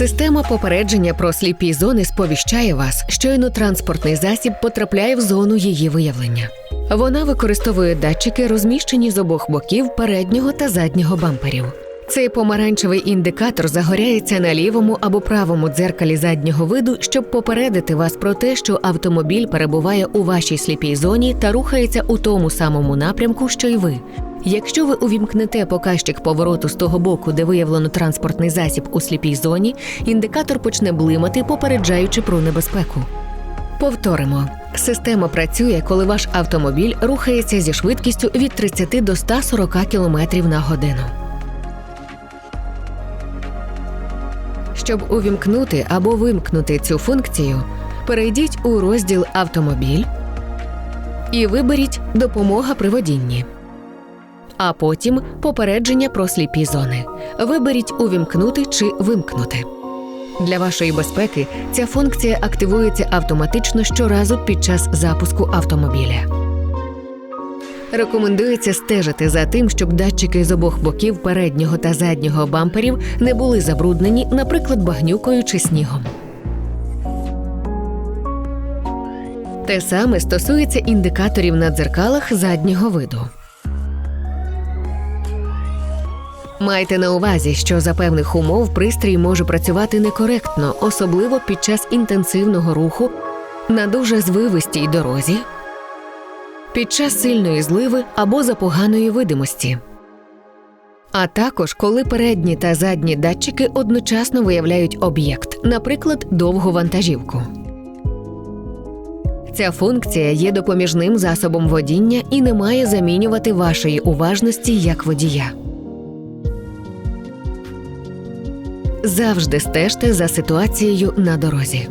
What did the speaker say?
Система попередження про сліпі зони сповіщає вас, щойно транспортний засіб потрапляє в зону її виявлення. Вона використовує датчики, розміщені з обох боків переднього та заднього бамперів. Цей помаранчевий індикатор загоряється на лівому або правому дзеркалі заднього виду, щоб попередити вас про те, що автомобіль перебуває у вашій сліпій зоні та рухається у тому самому напрямку, що й ви. Якщо ви увімкнете показчик повороту з того боку, де виявлено транспортний засіб у сліпій зоні, індикатор почне блимати, попереджаючи про небезпеку. Повторимо. Система працює, коли ваш автомобіль рухається зі швидкістю від 30 до 140 км на годину. Щоб увімкнути або вимкнути цю функцію, перейдіть у розділ Автомобіль і виберіть Допомога при водінні. А потім попередження про сліпі зони. Виберіть Увімкнути чи вимкнути. Для вашої безпеки ця функція активується автоматично щоразу під час запуску автомобіля. Рекомендується стежити за тим, щоб датчики з обох боків переднього та заднього бамперів не були забруднені, наприклад, багнюкою чи снігом. Те саме стосується індикаторів на дзеркалах заднього виду. Майте на увазі, що за певних умов пристрій може працювати некоректно, особливо під час інтенсивного руху на дуже звивистій дорозі, під час сильної зливи або за поганої видимості. А також коли передні та задні датчики одночасно виявляють об'єкт, наприклад, довгу вантажівку. Ця функція є допоміжним засобом водіння і не має замінювати вашої уважності як водія. Завжди стежте за ситуацією на дорозі.